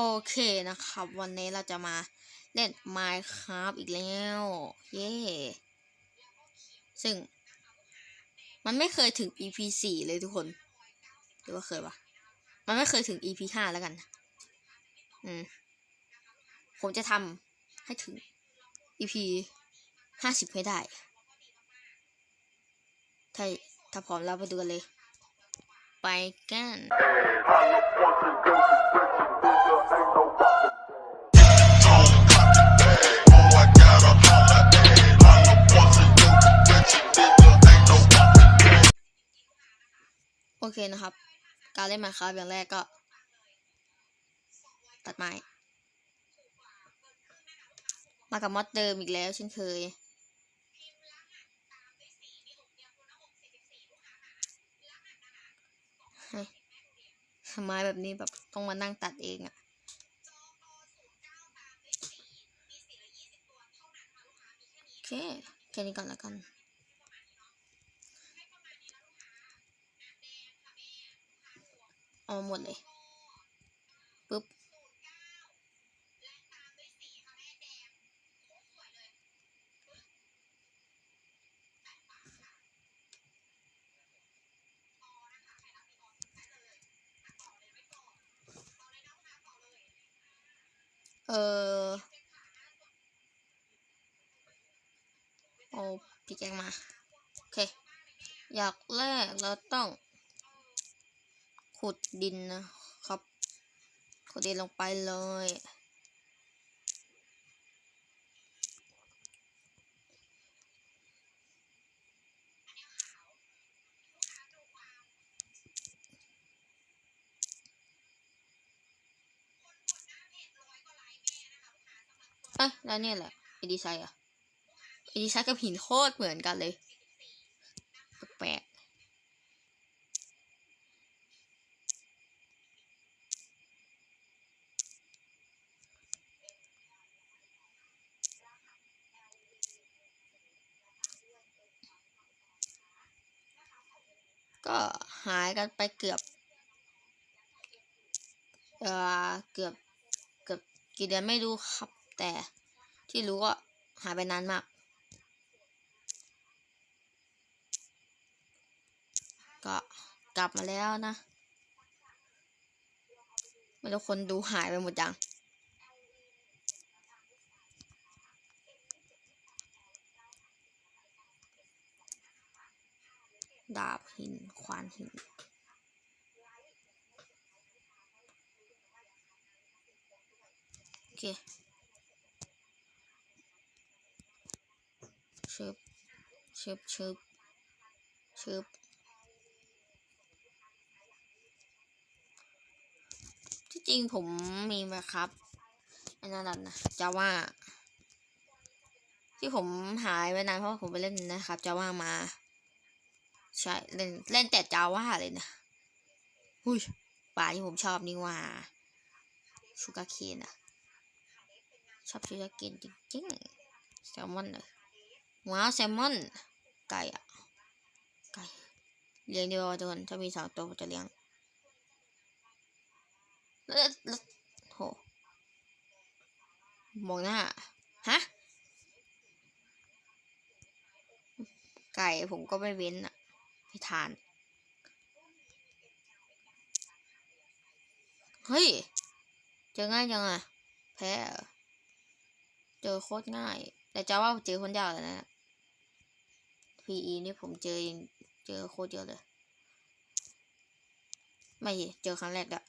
โอเคนะครับ วันนี้เราจะมาเล่น Minecraft อีกแล้ว เย้ ซึ่ง มันไม่เคยถึง EP สี่เลยทุกคน หรือว่าเคยวะมันไม่เคยถึง EP ห้าแล้วกัน อืม ผมจะทำให้ถึง EP ห้าสิบให้ได้ ถ้าถ้าพร้อมแล้วไปดูกันเลย ไปกัน เคนะครับ การเล่นมาครับอย่างแรกก็ ตัดไม้ มากับมอดเดิมอีกแล้วเช่นเคย ไม้แบบนี้แบบต้องมานั่งตัดเองอะโอเคแค่นี้ก่อนแล้วกัน เอาหมดเลยปึ๊บเออเอาพิกแกงมา โอเค อยากแรกเราต้อง ขุดดินนะครับขุดดินลงไปเลย เอ้ยแล้วเนี่ยแหละไอดีไซน์อะไอดีไซน์กับหินโคตรเหมือนกันเลย แปลกๆ ก็หายกันไปเกือบเอ่อเกือบเกือบกี่เดือนไม่รู้ครับ แต่ที่รู้ก็หายไปนานมาก ก็กลับมาแล้วนะ ไม่รู้คนดูหายไปหมดยัง ดาบหินควานหิน โอเคชึบชึบชึบชึบที่จริงผมมีไหมครับอันนั้นนะจะว่าที่ผมหายไปนานเพราะผมไปเล่นนะครับจะว่ามา ใช่เล่นเล่นแต่จาว่าเลยนะหุ้ยป่าที่ผมชอบนี่ว่าชูการ์เคนอะชอบชูการ์เคนจริงๆแซลมอนเลยว้าวแซลมอน ไก่อะไก่เลี้ยงดีกว่าทุกคนถ้ามีสองตัวผมจะเลี้ยงแล้วแล้วโหมองหน้าฮะไก่ผมก็ไม่เว้นอะ ทาน เฮ้ย เจอง่ายจังอะแพ้เจอโคตรง่าย แต่จะว่าเจอคนยากเลยนะ PE นี่ผมเจอเจอโคตรเยอะเลย ไม่เจอครั้งแรกอะ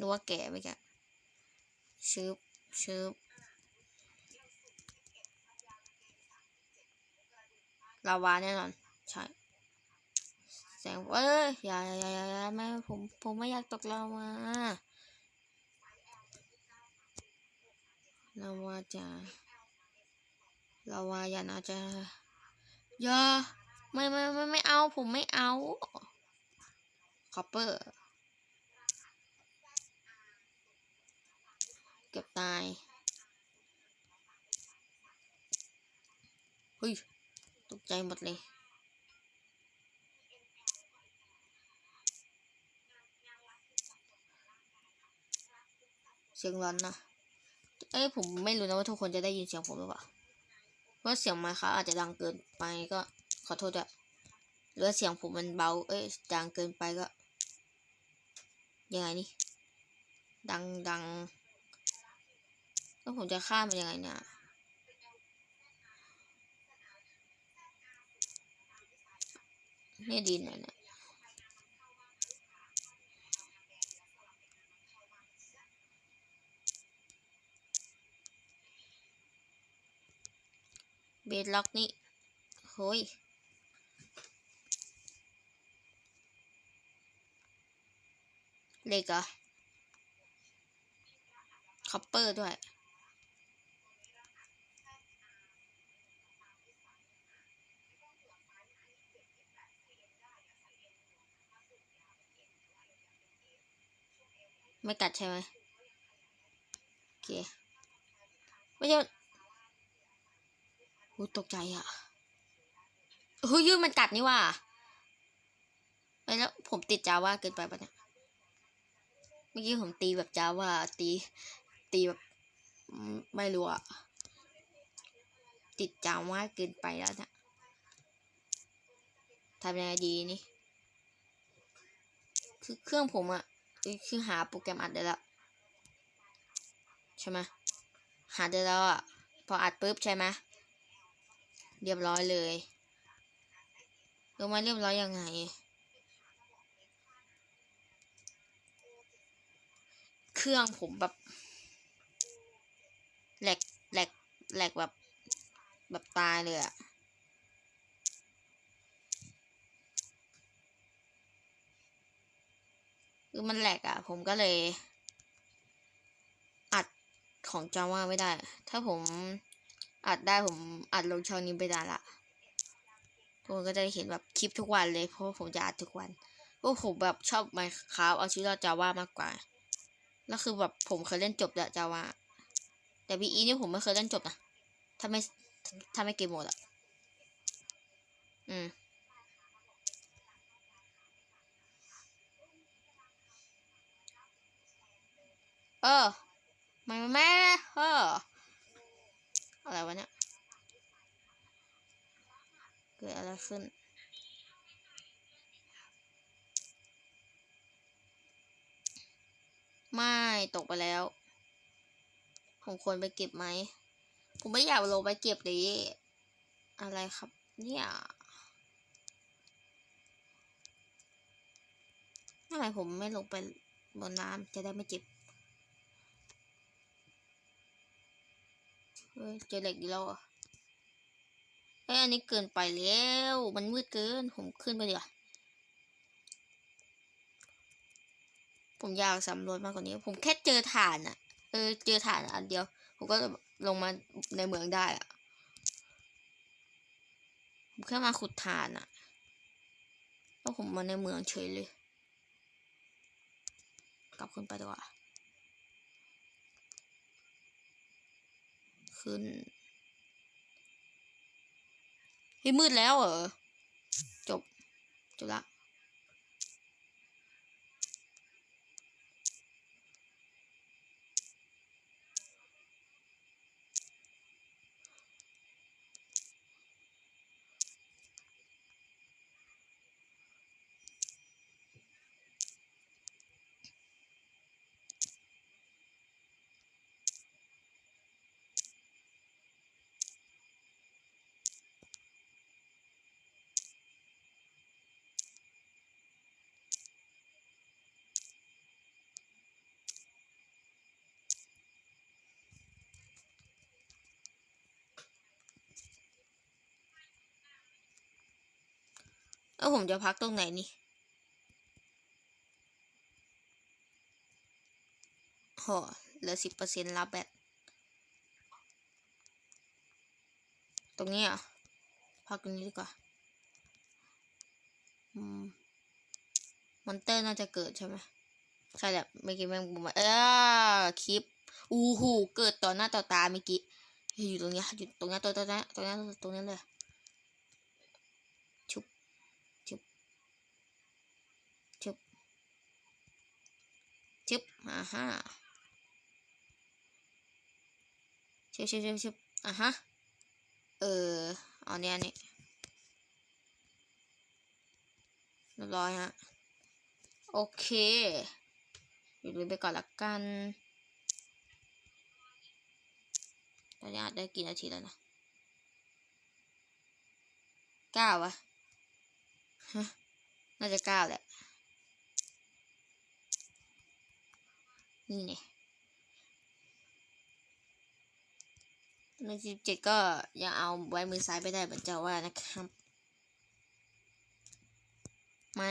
รู้ว่าแก่ไหมแกชึบชึบ ลาวาแน่นอน ใช่ แสงเอ้ยอย่าอย่าอย่าอย่าไม่ผมผมไม่อยากตกลาวาลาวาจะลาวาอย่านะจะอย่าไม่ไม่ไม่ไม่เอา ผมไม่เอาคอปเปอร์เกือบตายเฮ้ย ใจหมดเลย เสียงร้อนนะ เอ้ยผมไม่รู้นะว่าทุกคนจะได้ยินเสียงผมหรือเปล่าเพราะเสียงไมค์ครับอาจจะดังเกินไปก็ขอโทษด้วยหรือว่าเสียงผมมันเบา เอ้ยดังเกินไปก็ยังไงนี่ ดังดังแล้วผมจะข้ามมันยังไงเนี่ย นี่ดินอะเนี่ยเบดล็อกนี่โฮ้ยเหล็กเหรอคัปเปอร์ด้วย ไม่กัดใช่ไหมโอเค ไม่ใช่โอ้ตกใจอะเฮ้ยยืดมันกัดนี่ว่าไปแล้วผมติดจาว่าเกินไปปะเนี่ย เมื่อกี้ผมตีแบบจาว่าตี ตีแบบ ไม่รู้อะติดจาว่าเกินไปแล้วเนี่ยทำยังไงดีนี่ คือเครื่องผมอะ คือหาโปรแกรมอัดได้แล้วใช่ไหมหาได้แล้วอะ พออัดปุ๊บใช่ไหมเรียบร้อยเลยรู้ไหมเรียบร้อยยังไงเครื่องผมแบบแหลกแหลกแหลกแบบแบบตายเลยอะ คือมันแหลกอะผมก็เลย อัดของจาว่าไม่ได้ ถ้าผมอัดได้ผมอัดลงช่องนี้ไปได้ละทุกคนก็จะได้เห็นแบบคลิปทุกวันเลย เพราะผมจะอัดทุกวันเพราะผมแบบชอบไมค์ครับเอาชีวิตรอดจาว่ามากกว่า แล้วคือแบบผมเคยเล่นจบแล้วจาว่าแต่พีอีนี่ผมไม่เคยเล่นจบนะถ้าไม่ถ้าไม่เกมโหมดอะอืม เออไม่แม่เอออะไรวะเนี่ยเกิดอะไรขึ้นไม่ตกไปแล้ว ผมควรไปเก็บไหม ผมไม่อยากลงไปเก็บเลยอะไรครับ เนี่ยทำไมผมไม่ลงไปบนน้ำจะได้ไม่เจ็บ ฮ้ยเจอเหล็กอีกแล้วเอะเอ้ยอันนี้เกินไปแล้ว มันมืดเกิน ผมขึ้นไปเดี๋ยวผมอยากสำรวจมากกว่านี้ ผมแค่เจอฐานอะเออ เจอฐานอันเดียว ผมก็ลงมาในเมืองได้อะผมแค่มาขุดฐานอะแล้วผมมาในเมืองเฉยเลย กลับขึ้นไปดีกว่า ขึ้นเฮ้ยมืดแล้วเหรอ จบ จบละ แล้วผมจะพักตรงไหนนี่โหเหลือสิบเปอร์เซ็นต์รับแบตตรงนี้อะพักตรงนี้ดีกว่าอืมมอนเตอร์น่าจะเกิดใช่ไหมใช่แหละเมื่อกี้แม่งบุมาเออคลิปอู้หูเกิดต่อหน้าต่อตาเมื่อกี้อยู่ตรงนี้อยู่ตรงนี้ตัวตัวนี้ตรงนี้ตรงนี้เลย ชุบ ชุบ ชุบอ่าฮะชิบชิบชิบชิบอะฮะ เออเอาเนี้ยนี่เรียบร้อยฮะ โอเคอยู่ดูไปก่อนละกันตอนนี้อัดได้กี่นาทีแล้วนะเก้าวะ ฮะ น่าจะเก้าแหละ นี่เนี่ยในสิบเจ็ดก็ยังเอาไว้มือซ้ายไปได้เหมือนเจ้าว่านะครับ ไม้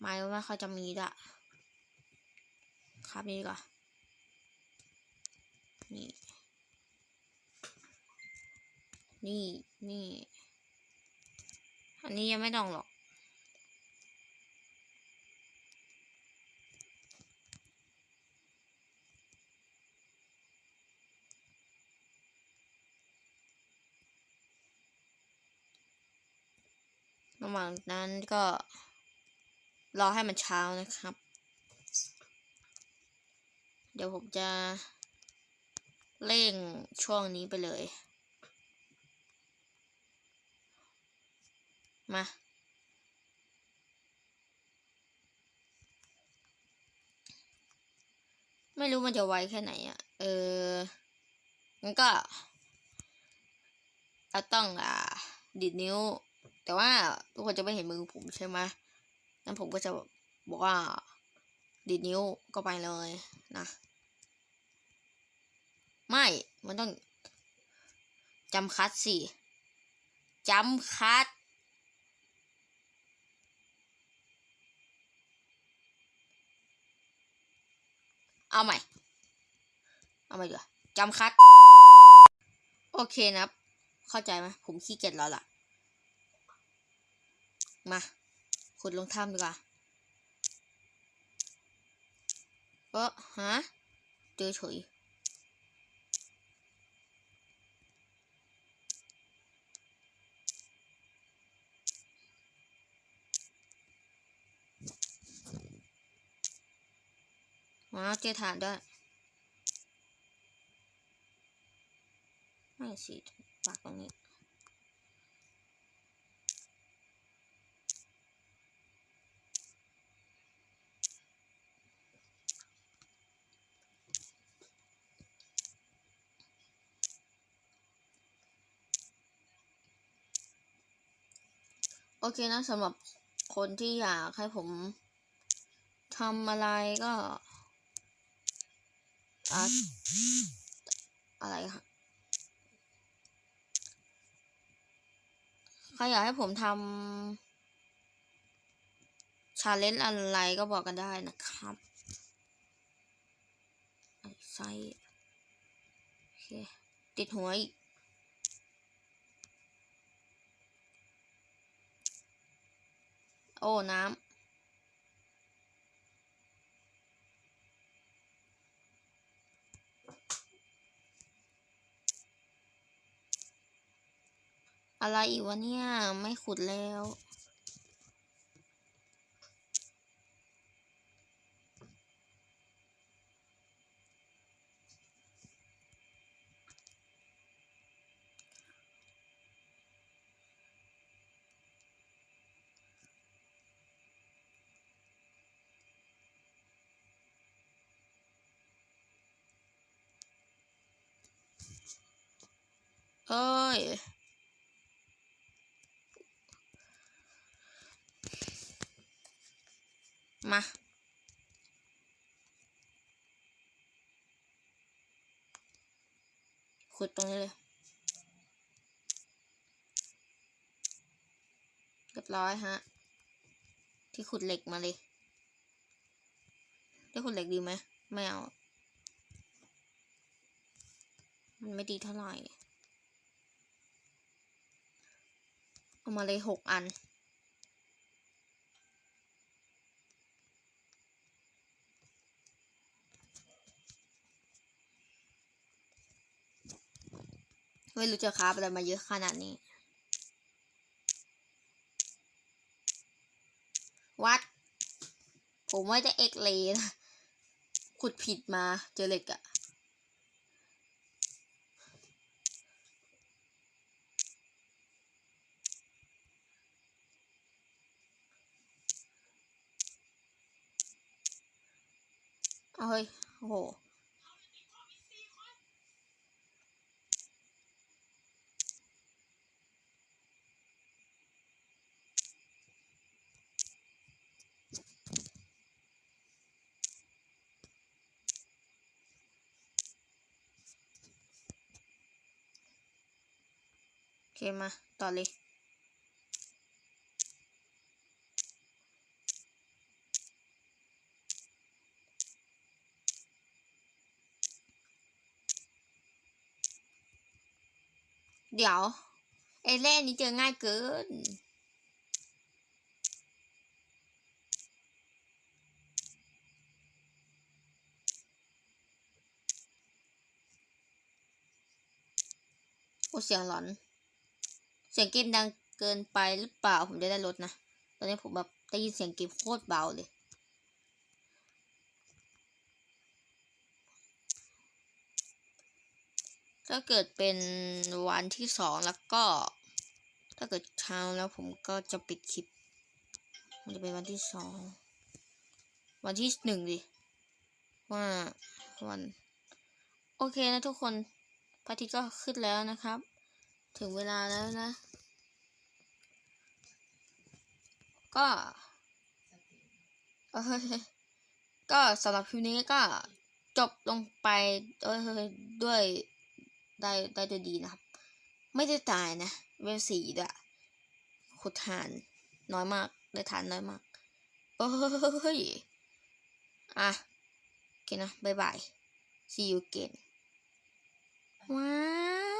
ไม้ว่าเขาจะมีละครับนี่กว่อนนี่ นี่ นี่ อันนี้ยังไม่ต้องหรอก ระหว่างนั้นก็ รอให้มันเช้านะครับ เดี๋ยวผมจะเร่งช่วงนี้ไปเลย มาไม่รู้มันจะไวแค่ไหนอะ่ะ เอองั้นก็ เราต้องอ่าดีดนิ้ว แต่ว่าทุกคนจะไม่เห็นมือผมใช่ไหมงั้นผมก็จะบอกว่าดีดนิ้วก็ไปเลยนะ ไม่ มันต้องจำคัดสิจำคัดเอาใหม่ เอาใหม่ดีกว่าจำคัด โอเคนะครับ เข้าใจไหมผมขี้เกียจแล้วล่ะ มาขุดลงถ้ำดีกว่าเออฮะเจอเฉยว้าวเจอฐานด้วย ไม่สิปากตรงนี้ โอเคนะสำหรับคนที่อยากให้ผมทำอะไรก็อะอะไรคะใครอยากให้ผมทำชาเลนจ์อะไรก็บอกกันได้นะครับไอ้ไส้โอเคติดหัวอีก โอ้น้ำอะไรอีกวะเนี่ย ไม่ขุดแล้ว เอ้ยมาขุดตรงนี้เลยเรียบร้อยฮะ ที่ขุดเหล็กมาเลย ได้ขุดเหล็กดีไหมไม่เอา มันไม่ดีเท่าไหร่ เอามาเลยหกอัน ไม่รู้จะคราบอะไรมาเยอะขนาดนี้ วัด ผมว่าจะเอ็กเลนะ ขุดผิดมาเจอเหล็กอะ เอาเฮ้ย โอ้โหโอเคมาต่อเลย เดี๋ยว ไอ้เล่นนี้เจอง่ายเกิน โอ้เสียงหลอน เสียงเกมดังเกินไปหรือเปล่า ผมจะได้ลดนะ ตอนนี้ผมแบบได้ยินเสียงเกมโคตรเบาเลย ถ้าเกิดเป็นวันที่สองแล้วก็ ถ้าเกิดเช้าแล้วผมก็จะปิดคลิป มันจะเป็นวันที่สอง วันที่หนึ่งดิ ว่าวัน โอเคนะทุกคนพระอาทิตย์ก็ขึ้นแล้วนะครับ ถึงเวลาแล้วนะ ก็ก็สำหรับคลิปนี้ก็จบลงไปด้วย ได้ได้ด้วยดีนะครับ ไม่ได้ตายนะเวลสี่ด้วยขุดฐานน้อยมากได้ฐานน้อยมากโอ้ยอะโอเคนะบายบาย see you again ว้า